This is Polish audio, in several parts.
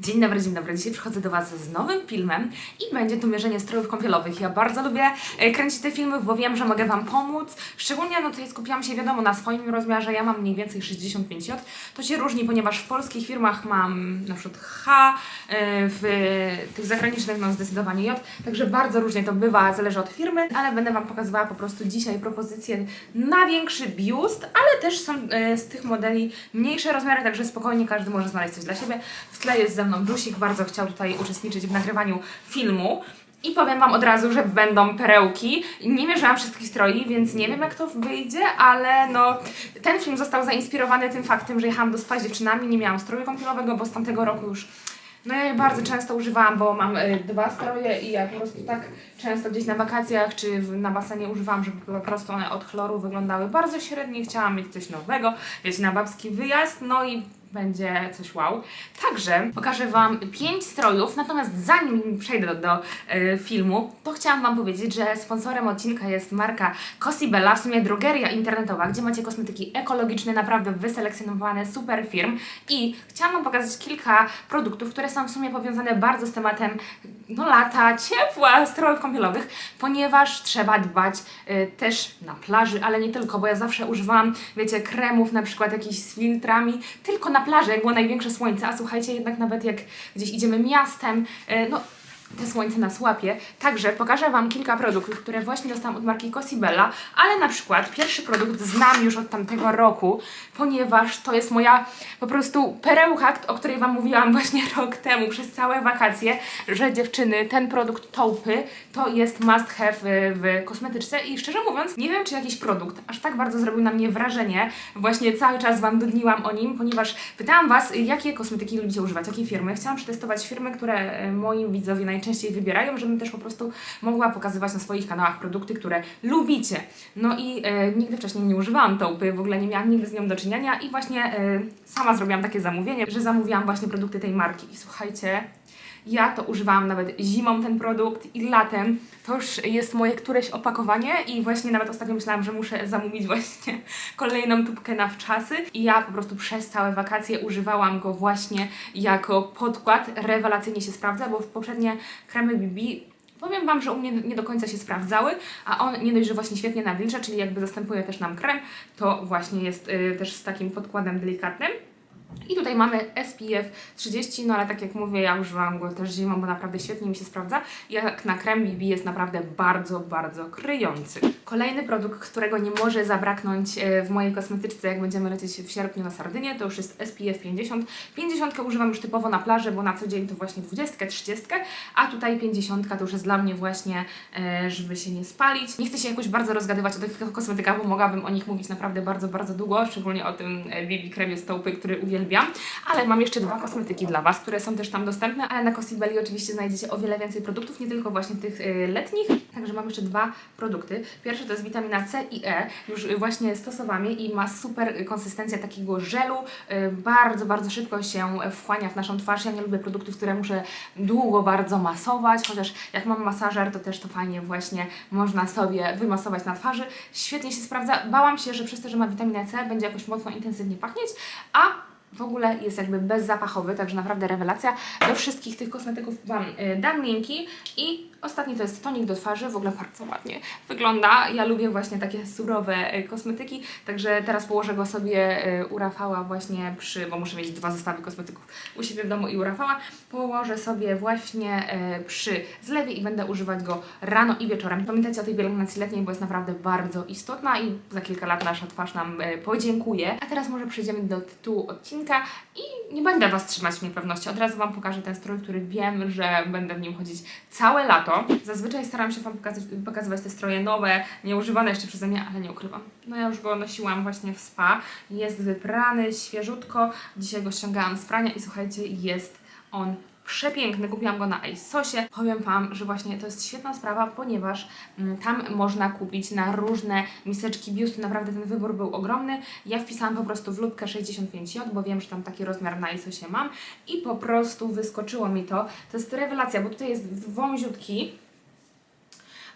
Dzień dobry, dzień dobry. Dzisiaj przychodzę do Was z nowym filmem i będzie to mierzenie strojów kąpielowych. Ja bardzo lubię e, kręcić te filmy, bo wiem, że mogę Wam pomóc. Szczególnie no tutaj skupiłam się wiadomo na swoim rozmiarze. Ja mam mniej więcej 65J. To się różni, ponieważ w polskich firmach mam na przykład H, e, w tych zagranicznych no zdecydowanie J. Także bardzo różnie to bywa, zależy od firmy, ale będę Wam pokazywała po prostu dzisiaj propozycje na większy biust, ale też są e, z tych modeli mniejsze rozmiary, także spokojnie każdy może znaleźć coś dla siebie. W tle jest ze mną Brusik, bardzo chciał tutaj uczestniczyć w nagrywaniu filmu. I powiem Wam od razu, że będą perełki. Nie mierzyłam wszystkich stroi, więc nie wiem jak to wyjdzie, ale no ten film został zainspirowany tym faktem, że jechałam do spa z dziewczynami, nie miałam stroju kąpielowego, bo z tamtego roku już no ja je bardzo często używałam, bo mam y, dwa stroje i ja po prostu tak często gdzieś na wakacjach czy w, na basenie używałam, żeby po prostu one od chloru wyglądały bardzo średnio. Chciałam mieć coś nowego, wiecie, na babski wyjazd, no i będzie coś wow. Także pokażę Wam pięć strojów, natomiast zanim przejdę do, do e, filmu, to chciałam Wam powiedzieć, że sponsorem odcinka jest marka Cosibella, w sumie drogeria internetowa, gdzie macie kosmetyki ekologiczne, naprawdę wyselekcjonowane, super firm i chciałam Wam pokazać kilka produktów, które są w sumie powiązane bardzo z tematem no, lata, ciepła, strojów kąpielowych, ponieważ trzeba dbać e, też na plaży, ale nie tylko, bo ja zawsze używałam, wiecie, kremów na przykład jakichś z filtrami, tylko na plaży, jak było największe słońce, a słuchajcie, jednak nawet jak gdzieś idziemy miastem, e, no te słońce nas łapie. Także pokażę Wam kilka produktów, które właśnie dostałam od marki Cosibella, ale na przykład pierwszy produkt znam już od tamtego roku, ponieważ to jest moja po prostu perełka, o której Wam mówiłam właśnie rok temu przez całe wakacje, że dziewczyny, ten produkt Taupy to jest must have w, w kosmetyczce i szczerze mówiąc, nie wiem czy jakiś produkt aż tak bardzo zrobił na mnie wrażenie. Właśnie cały czas Wam dudniłam o nim, ponieważ pytałam Was, jakie kosmetyki lubicie używać, jakie firmy. Chciałam przetestować firmy, które e, moi widzowie najczęściej wybierają, żebym też po prostu mogła pokazywać na swoich kanałach produkty, które lubicie. No i e, nigdy wcześniej nie używałam taupy, w ogóle nie miałam nigdy z nią do czynienia i właśnie e, sama zrobiłam takie zamówienie, że zamówiłam właśnie produkty tej marki. I słuchajcie, ja to używałam nawet zimą ten produkt i latem. To już jest moje któreś opakowanie i właśnie nawet ostatnio myślałam, że muszę zamówić właśnie kolejną tubkę na wczasy. I ja po prostu przez całe wakacje używałam go właśnie jako podkład. Rewelacyjnie się sprawdza, bo w poprzednie kremy BB Powiem Wam, że u mnie nie do końca się sprawdzały, a on nie dość, że właśnie świetnie nawilża, czyli jakby zastępuje też nam krem, to właśnie jest y, też z takim podkładem delikatnym. I tutaj mamy SPF 30, no ale tak jak mówię, ja używałam go też zimą, bo naprawdę świetnie mi się sprawdza. Jak na krem BB jest naprawdę bardzo, bardzo kryjący. Kolejny produkt, którego nie może zabraknąć e, w mojej kosmetyczce, jak będziemy lecieć w sierpniu na Sardynię, to już jest SPF 50. 50 używam już typowo na plaży, bo na co dzień to właśnie 20, 30, a tutaj 50 to już jest dla mnie właśnie, e, żeby się nie spalić. Nie chcę się jakoś bardzo rozgadywać o tych kosmetykach, bo mogłabym o nich mówić naprawdę bardzo, bardzo długo, szczególnie o tym e, BB kremie z taupy, który uwielbiam. Ale mam jeszcze dwa kosmetyki dla Was, które są też tam dostępne, ale na Cosibelli oczywiście znajdziecie o wiele więcej produktów, nie tylko właśnie tych y, letnich. Także mam jeszcze dwa produkty. Pierwszy to jest witamina C i E. Już właśnie stosowałam je i ma super konsystencję takiego żelu. Y, bardzo, bardzo szybko się wchłania w naszą twarz. Ja nie lubię produktów, które muszę długo bardzo masować, chociaż jak mam masażer, to też to fajnie właśnie można sobie wymasować na twarzy. Świetnie się sprawdza. Bałam się, że przez to, że ma witaminę C, będzie jakoś mocno intensywnie pachnieć, a w ogóle jest jakby bezzapachowy, także naprawdę rewelacja. Do wszystkich tych kosmetyków Wam y, dam linki i ostatni to jest tonik do twarzy, w ogóle bardzo ładnie wygląda. Ja lubię właśnie takie surowe y, kosmetyki, także teraz położę go sobie y, u Rafała właśnie przy, bo muszę mieć dwa zestawy kosmetyków u siebie w domu i u Rafała. Położę sobie właśnie y, przy zlewie i będę używać go rano i wieczorem. Pamiętajcie o tej pielęgnacji letniej, bo jest naprawdę bardzo istotna i za kilka lat nasza twarz nam podziękuje. A teraz może przejdziemy do tytułu odcinka i nie będę Was trzymać w niepewności. Od razu Wam pokażę ten strój, który wiem, że będę w nim chodzić całe lato. Zazwyczaj staram się Wam pokazać, pokazywać te stroje nowe, nieużywane jeszcze przeze mnie, ale nie ukrywam. No ja już go nosiłam właśnie w spa. Jest wyprany, świeżutko. Dzisiaj go ściągałam z prania i słuchajcie, jest on przepiękny. Kupiłam go na ASOSie. Powiem Wam, że właśnie to jest świetna sprawa, ponieważ mm, tam można kupić na różne miseczki biusty. Naprawdę ten wybór był ogromny. Ja wpisałam po prostu w lubkę 65J, bo wiem, że tam taki rozmiar na ASOSie mam i po prostu wyskoczyło mi to. To jest rewelacja, bo tutaj jest wąziutki,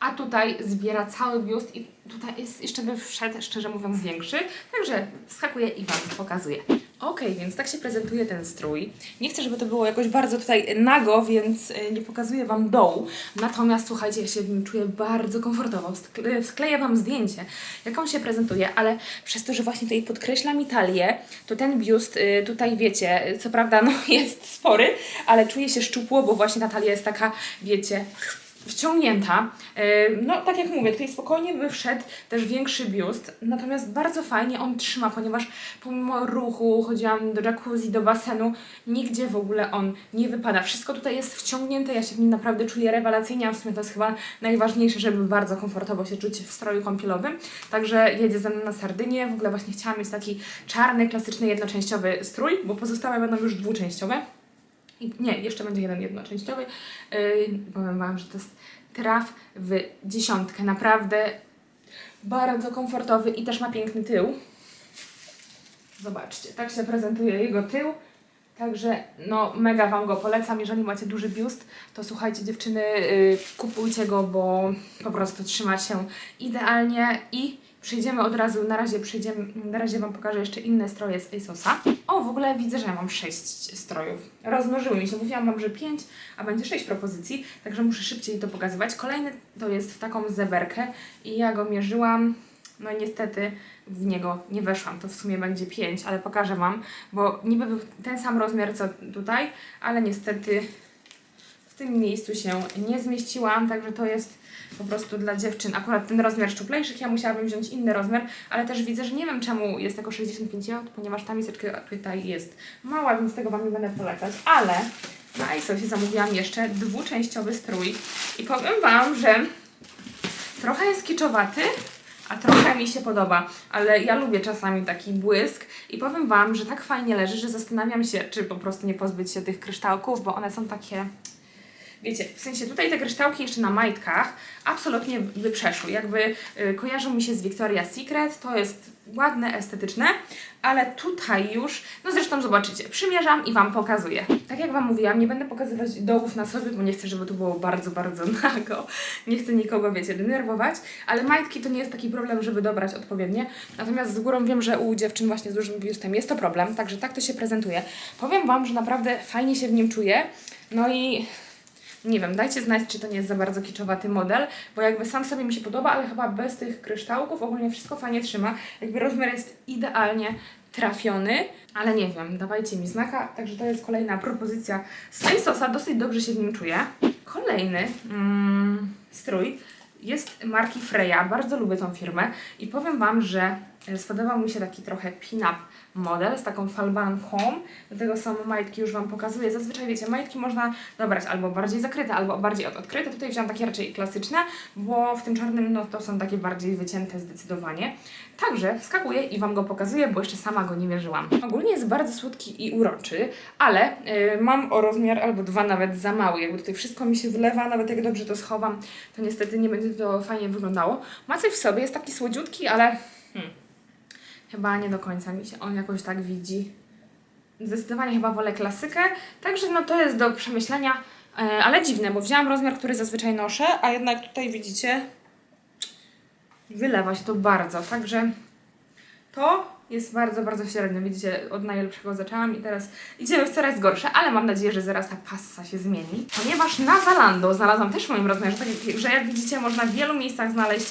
a tutaj zbiera cały biust i tutaj jest jeszcze by wszedł, szczerze mówiąc, większy. Także wskakuję i Wam pokazuję. Okej, więc tak się prezentuje ten strój. Nie chcę, żeby to było jakoś bardzo tutaj nago, więc y, nie pokazuję Wam dołu. Natomiast słuchajcie, ja się w nim czuję bardzo komfortowo. Wskle- Wskleję Wam zdjęcie, jak on się prezentuje, ale przez to, że właśnie tutaj podkreśla mi talię, to ten biust y, tutaj, wiecie, co prawda no, jest spory, ale czuję się szczupło, bo właśnie ta talia jest taka, wiecie, wciągnięta. Yy, No, tak jak mówię, tutaj spokojnie by wszedł też większy biust, natomiast bardzo fajnie on trzyma, ponieważ pomimo ruchu, chodziłam do jacuzzi, do basenu, nigdzie w ogóle on nie wypada. Wszystko tutaj jest wciągnięte, ja się w nim naprawdę czuję rewelacyjnie, a w sumie to jest chyba najważniejsze, żeby bardzo komfortowo się czuć w stroju kąpielowym. Także jedzie ze mną na Sardynię, w ogóle właśnie chciałam mieć taki czarny, klasyczny, jednoczęściowy strój, bo pozostałe będą już dwuczęściowe. I nie, jeszcze będzie jeden jednoczęściowy. Yy, powiem Wam, że to jest traf w dziesiątkę. Naprawdę bardzo komfortowy i też ma piękny tył. Zobaczcie, tak się prezentuje jego tył. Także no mega Wam go polecam. Jeżeli macie duży biust, to słuchajcie dziewczyny, yy, kupujcie go, bo po prostu trzyma się idealnie i przejdziemy od razu, na razie przejdziemy, na razie Wam pokażę jeszcze inne stroje z ASOSa. O, w ogóle widzę, że ja mam 6 strojów. Rozmnożyły mi się. Mówiłam Wam, że 5, a będzie 6 propozycji, także muszę szybciej to pokazywać. Kolejny to jest w taką zeberkę i ja go mierzyłam. No niestety w niego nie weszłam. To w sumie będzie 5, ale pokażę Wam, bo niby był ten sam rozmiar co tutaj, ale niestety w tym miejscu się nie zmieściłam, także to jest po prostu dla dziewczyn. Akurat ten rozmiar szczuplejszych, ja musiałabym wziąć inny rozmiar, ale też widzę, że nie wiem czemu jest jako 65 lat, ponieważ ta miseczka tutaj jest mała, więc tego Wam nie będę polecać, ale na ASOSie zamówiłam jeszcze dwuczęściowy strój i powiem Wam, że trochę jest kiczowaty, a trochę mi się podoba, ale ja lubię czasami taki błysk i powiem Wam, że tak fajnie leży, że zastanawiam się, czy po prostu nie pozbyć się tych kryształków, bo one są takie wiecie, w sensie tutaj te kryształki jeszcze na majtkach absolutnie by przeszły. Jakby y, kojarzą mi się z Victoria's Secret, to jest ładne, estetyczne, ale tutaj już, no zresztą zobaczycie, przymierzam i Wam pokazuję. Tak jak Wam mówiłam, nie będę pokazywać dołów na sobie, bo nie chcę, żeby to było bardzo, bardzo nago. Nie chcę nikogo, wiecie, denerwować, ale majtki to nie jest taki problem, żeby dobrać odpowiednie. Natomiast z górą wiem, że u dziewczyn właśnie z dużym biustem jest to problem, także tak to się prezentuje. Powiem Wam, że naprawdę fajnie się w nim czuję, no i nie wiem, dajcie znać, czy to nie jest za bardzo kiczowaty model, bo jakby sam sobie mi się podoba, ale chyba bez tych kryształków ogólnie wszystko fajnie trzyma. Jakby rozmiar jest idealnie trafiony, ale nie wiem, dawajcie mi znaka. Także to jest kolejna propozycja z ASOSa, dosyć dobrze się w nim czuję. Kolejny mm, strój jest marki Freya, bardzo lubię tą firmę i powiem Wam, że spodobał mi się taki trochę pin-up model z taką falbanką. Do tego są majtki, już Wam pokazuję. Zazwyczaj wiecie, majtki można dobrać albo bardziej zakryte, albo bardziej od odkryte. Tutaj wziąłam takie raczej klasyczne, bo w tym czarnym no to są takie bardziej wycięte zdecydowanie. Także wskakuję i Wam go pokazuję, bo jeszcze sama go nie mierzyłam. Ogólnie jest bardzo słodki i uroczy, ale y, mam o rozmiar albo dwa nawet za mały. Jakby tutaj wszystko mi się wylewa, nawet jak dobrze to schowam, to niestety nie będzie to fajnie wyglądało. Ma coś w sobie, jest taki słodziutki, ale hmm, chyba nie do końca mi się on jakoś tak widzi. Zdecydowanie chyba wolę klasykę, także no to jest do przemyślenia, e, ale dziwne, bo wzięłam rozmiar, który zazwyczaj noszę, a jednak tutaj widzicie, wylewa się to bardzo, także to jest bardzo, bardzo średnio. Widzicie, od najlepszego zaczęłam i teraz idziemy w coraz gorsze, ale mam nadzieję, że zaraz ta passa się zmieni. Ponieważ na Zalando znalazłam też w moim rozmiarze, że jak widzicie, można w wielu miejscach znaleźć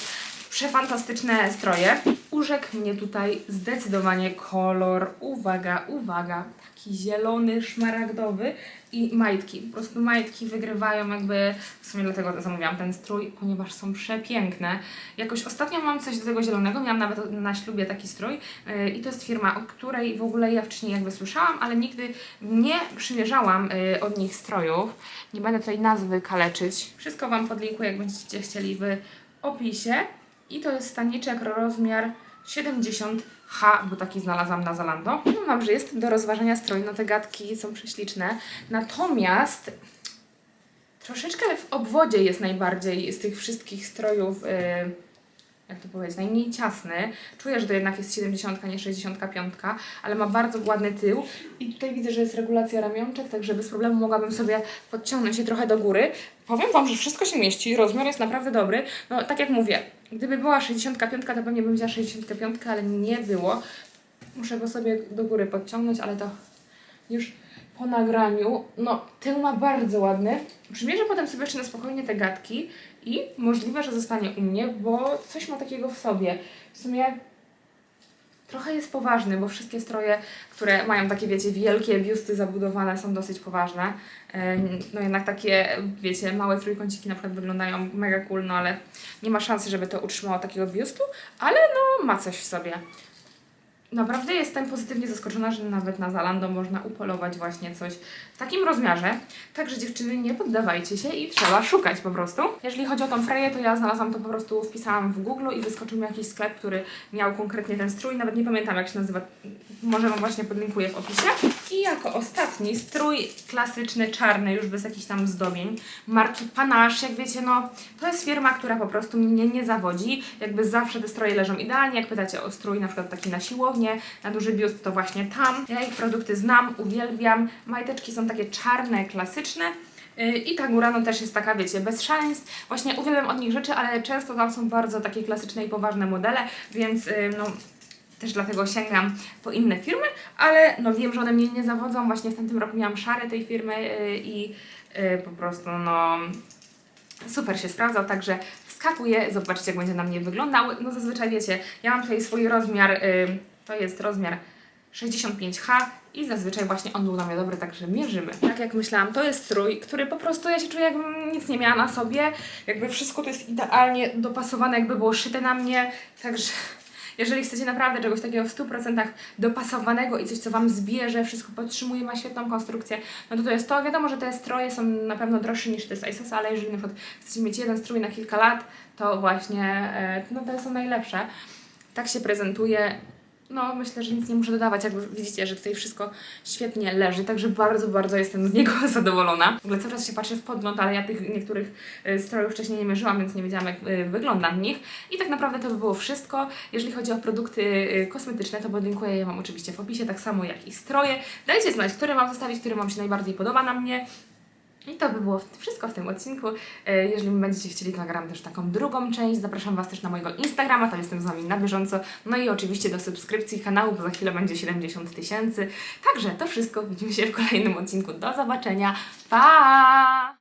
przefantastyczne stroje. Urzekł mnie tutaj zdecydowanie kolor, uwaga, uwaga, taki zielony, szmaragdowy i majtki. Po prostu majtki wygrywają jakby, w sumie dlatego zamówiłam ten strój, ponieważ są przepiękne. Jakoś ostatnio mam coś do tego zielonego, miałam nawet na ślubie taki strój yy, i to jest firma, o której w ogóle ja wcześniej jakby słyszałam, ale nigdy nie przymierzałam yy, od nich strojów. Nie będę tutaj nazwy kaleczyć. Wszystko Wam podlinkuję, jak będziecie chcieli w opisie. I to jest staniczek rozmiar 70H, bo taki znalazłam na Zalando. Powiem Wam, że jest do rozważenia strój, no te gadki są prześliczne. Natomiast troszeczkę w obwodzie jest najbardziej z tych wszystkich strojów, yy, jak to powiedzieć, najmniej ciasny. Czuję, że to jednak jest 70, nie 65, ale ma bardzo ładny tył. I tutaj widzę, że jest regulacja ramionczek, także bez problemu mogłabym sobie podciągnąć je trochę do góry. Powiem Wam, że wszystko się mieści, rozmiar jest naprawdę dobry. No tak jak mówię, gdyby była 65, to pewnie bym wzięła 65, ale nie było. Muszę go sobie do góry podciągnąć, ale to już po nagraniu. No, tył ma bardzo ładny. Przymierzę potem sobie jeszcze na spokojnie te gadki i możliwe, że zostanie u mnie, bo coś ma takiego w sobie. W sumie trochę jest poważny, bo wszystkie stroje, które mają takie, wiecie, wielkie biusty zabudowane, są dosyć poważne. No jednak takie, wiecie, małe trójkąciki na przykład wyglądają mega cool, no ale nie ma szansy, żeby to utrzymało takiego biustu, ale no ma coś w sobie. Naprawdę jestem pozytywnie zaskoczona, że nawet na Zalando można upolować właśnie coś w takim rozmiarze. Także dziewczyny, nie poddawajcie się i trzeba szukać po prostu. Jeżeli chodzi o tą freję, to ja znalazłam to po prostu, wpisałam w Google i wyskoczył mi jakiś sklep, który miał konkretnie ten strój. Nawet nie pamiętam jak się nazywa, może Wam właśnie podlinkuję w opisie. I jako ostatni strój klasyczny, czarny, już bez jakichś tam zdobień, marki Panache, jak wiecie, no to jest firma, która po prostu mnie nie zawodzi. Jakby zawsze te stroje leżą idealnie. Jak pytacie o strój na przykład taki na na duży biust, to właśnie tam. Ja ich produkty znam, uwielbiam. Majteczki są takie czarne, klasyczne. Yy, I ta góra no też jest taka, wiecie, bez szaleństw. Właśnie uwielbiam od nich rzeczy, ale często tam są bardzo takie klasyczne i poważne modele, więc yy, no też dlatego sięgam po inne firmy, ale no wiem, że one mnie nie zawodzą. Właśnie w tamtym roku miałam szary tej firmy yy, i po prostu no super się sprawdzał, także wskakuję, zobaczcie jak będzie na mnie wyglądał. No zazwyczaj wiecie, ja mam tutaj swój rozmiar, y, to jest rozmiar 65H i zazwyczaj właśnie on był na mnie dobry, także mierzymy. Tak jak myślałam, to jest strój, który po prostu ja się czuję jakbym nic nie miała na sobie, jakby wszystko to jest idealnie dopasowane, jakby było szyte na mnie, także... Jeżeli chcecie naprawdę czegoś takiego w 100% dopasowanego i coś, co Wam zbierze, wszystko podtrzymuje, ma świetną konstrukcję, no to to jest to. Wiadomo, że te stroje są na pewno droższe niż te z ASOS, ale jeżeli na przykład chcecie mieć jeden strój na kilka lat, to właśnie e, no te są najlepsze. Tak się prezentuje. No, myślę, że nic nie muszę dodawać. Jak widzicie, że tutaj wszystko świetnie leży, także bardzo, bardzo jestem z niego zadowolona. W ogóle cały czas się patrzę w podgląd, ale ja tych niektórych e, strojów wcześniej nie mierzyłam, więc nie wiedziałam, jak e, wygląda w nich. I tak naprawdę to by było wszystko. Jeżeli chodzi o produkty e, kosmetyczne, to podlinkuję je Wam oczywiście w opisie, tak samo jak i stroje. Dajcie znać, które Wam zostawić, który Wam się najbardziej podoba na mnie. I to by było wszystko w tym odcinku. E, Jeżeli będziecie chcieli, to nagram też taką drugą część. Zapraszam Was też na mojego Instagrama, tam jestem z Wami na bieżąco. No i oczywiście do subskrypcji kanału, bo za chwilę będzie 70 tysięcy. Także to wszystko. Widzimy się w kolejnym odcinku. Do zobaczenia. Pa!